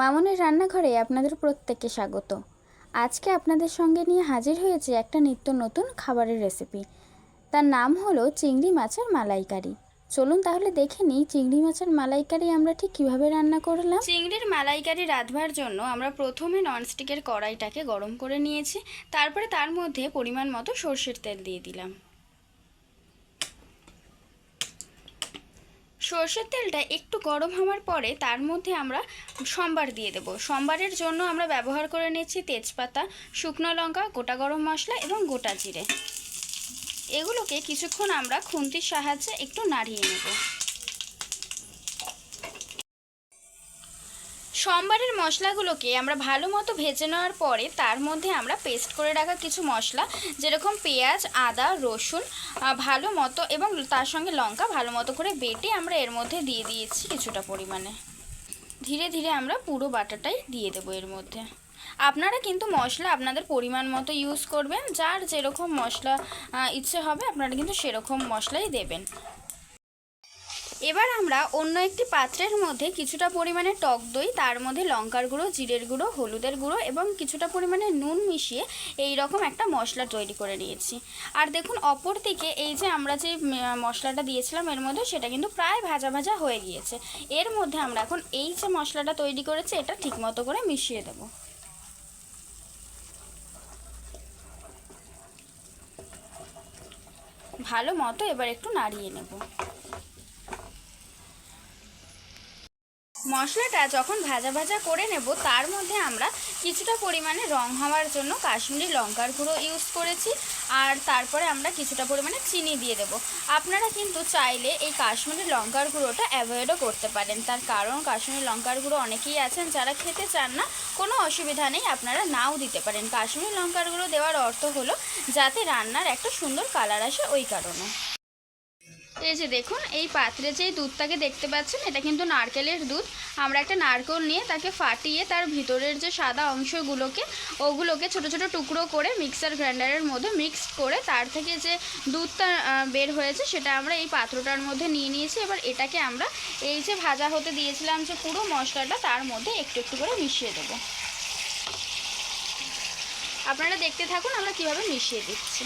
মামনের রান্নাঘরে আপনাদের প্রত্যেককে স্বাগত। আজকে আপনাদের সঙ্গে নিয়ে হাজির হয়েছে একটা নিত্য নতুন খাবারের রেসিপি। তার নাম হলো চিংড়ি মাছের মালাইকারি। চলুন তাহলে দেখে নিই চিংড়ি মাছের মালাইকারি আমরা ঠিক কীভাবে রান্না করলাম। চিংড়ির মালাইকারি রাঁধবার জন্য আমরা প্রথমে ননস্টিকের কড়াইটাকে গরম করে নিয়েছি, তারপরে তার মধ্যে পরিমাণ মতো সর্ষের তেল দিয়ে দিলাম। সর্ষের তেলটা একটু গরম হওয়ার পরে তার মধ্যে আমরা সম্বার দিয়ে দেব। সম্বারের জন্য আমরা ব্যবহার করে নিচ্ছি তেজপাতা, শুকনো লঙ্কা, গোটা গরম মশলা এবং গোটা জিরে। এগুলোকে কিছুক্ষণ আমরা খুন্তির সাহায্যে একটু নাড়িয়ে নেব। সোমবারের মশলাগুলোকে আমরা ভালো মতো ভেজে নেওয়ার পরে তার মধ্যে আমরা পেস্ট করে রাখা কিছু মশলা, যেরকম পেঁয়াজ, আদা, রসুন ভালো মতো এবং তার সঙ্গে লঙ্কা ভালো মতো করে বেটে আমরা এর মধ্যে দিয়ে দিয়েছি কিছুটা পরিমাণে। ধীরে ধীরে আমরা পুরো বাটাটাই দিয়ে দেবো এর মধ্যে। আপনারা কিন্তু মশলা আপনাদের পরিমাণ মতো ইউজ করবেন, যার যেরকম মশলা ইচ্ছে হবে আপনারা কিন্তু সেরকম মশলাই দেবেন। এবার আমরা অন্য একটি পাত্রের মধ্যে কিছুটা পরিমাণে টক দই, তার মধ্যে লঙ্কার গুঁড়ো, জিরের গুঁড়ো, হলুদের গুঁড়ো এবং কিছুটা পরিমাণে নুন মিশিয়ে এই রকম একটা মশলা তৈরি করে নিয়েছি। আর দেখুন, অপর দিকে এই যে আমরা যে মশলাটা দিয়েছিলাম, এর মধ্যে সেটা কিন্তু প্রায় ভাজা ভাজা হয়ে গিয়েছে। এর মধ্যে আমরা এখন এই যে মশলাটা তৈরি করেছি, এটা ঠিকমতো করে মিশিয়ে দেবো। ভালো মতো এবার একটু নাড়িয়ে নেব। মশলাটা যখন ভাজা ভাজা করে নেব, তার মধ্যে আমরা কিছুটা পরিমাণে রং হওয়ার জন্য কাশ্মীরি লঙ্কার গুঁড়ো ইউজ করেছি, আর তারপরে আমরা কিছুটা পরিমাণে চিনি দিয়ে দেব। আপনারা কিন্তু চাইলে এই কাশ্মীরি লঙ্কার গুঁড়োটা অ্যাভয়েডও করতে পারেন। তার কারণ, কাশ্মীরি লঙ্কার গুঁড়ো অনেকেই আছেন যারা খেতে চান না, কোনো অসুবিধা নেই, আপনারা নাও দিতে পারেন। কাশ্মীরি লঙ্কার গুঁড়ো দেওয়ার অর্থ হলো যাতে রান্নার একটা সুন্দর কালার আসে ওই কারণে। এই যে দেখুন, এই পাত্রে যে দুধটাকে দেখতে পাচ্ছেন, এটা কিন্তু নারকেলের দুধ। আমরা একটা নারকেল নিয়ে তাকে ফাটিয়ে তার ভিতরের যে সাদা অংশগুলোকে, ওগুলোকে ছোট ছোট টুকরো করে মিক্সার গ্রাইন্ডারের মধ্যে মিক্স করে তার থেকে যে দুধটা বের হয়েছে, সেটা আমরা এই পাত্রটার মধ্যে নিয়ে নিয়েছি। এবার এটাকে আমরা এই যে ভাজা হতে দিয়েছিলাম যে পুরো মশলাটা, তার মধ্যে একটু একটু করে মিশিয়ে দেবো। আপনারা দেখতে থাকুন আমরা কীভাবে মিশিয়ে দিচ্ছি।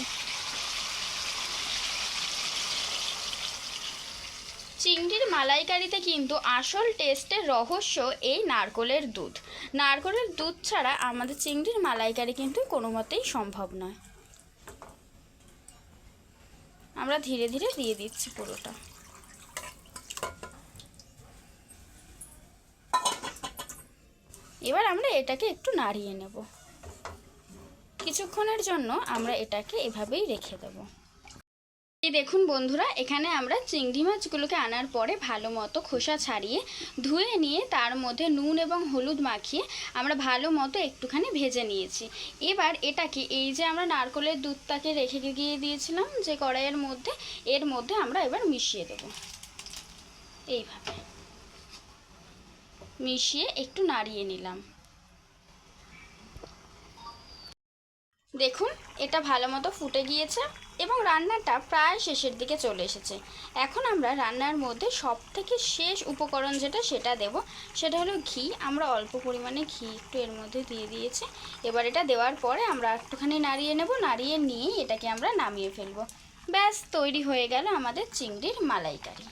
চিংড়ির মালাইকারিতে কিন্তু আসল টেস্টের রহস্য এই নারকলের দুধ। নারকলের দুধ ছাড়া আমাদের চিংড়ির মালাইকারি কিন্তু কোনো মতেই সম্ভব নয়। আমরা ধীরে ধীরে দিয়ে দিচ্ছি পুরোটা। এবার আমরা এটাকে একটু নাড়িয়ে নেব। কিছুক্ষণের জন্য আমরা এটাকে এভাবেই রেখে দেবো। এই দেখুন বন্ধুরা, এখানে আমরা চিংড়ি মাছগুলোকে আনার পরে ভালো মতো খোসা ছাড়িয়ে ধুয়ে নিয়ে তার মধ্যে নুন এবং হলুদ মাখিয়ে আমরা ভালো মতো একটুখানি ভেজে নিয়েছি। এবার এটাকে এই যে আমরা নারকলের দুধটাকে রেখে গিয়ে দিয়েছিলাম যে কড়াইয়ের মধ্যে, এর মধ্যে আমরা এবার মিশিয়ে দেব। এইভাবে মিশিয়ে একটু নাড়িয়ে নিলাম। দেখুন এটা ভালো মতো ফুটে গিয়েছে এবং রান্নাটা প্রায় শেষের দিকে চলে এসেছে। এখন আমরা রান্নার মধ্যে সব থেকে শেষ উপকরণ যেটা সেটা দেব, সেটা হলো ঘি। আমরা অল্প পরিমাণে ঘি একটু এর মধ্যে দিয়ে দিয়েছি। এবার এটা দেওয়ার পরে আমরা একটুখানি নাড়িয়ে নেব, নাড়িয়ে নিয়ে এটাকে আমরা নামিয়ে ফেলব। ব্যাস, তৈরি হয়ে গেল আমাদের চিংড়ির মালাইকারি।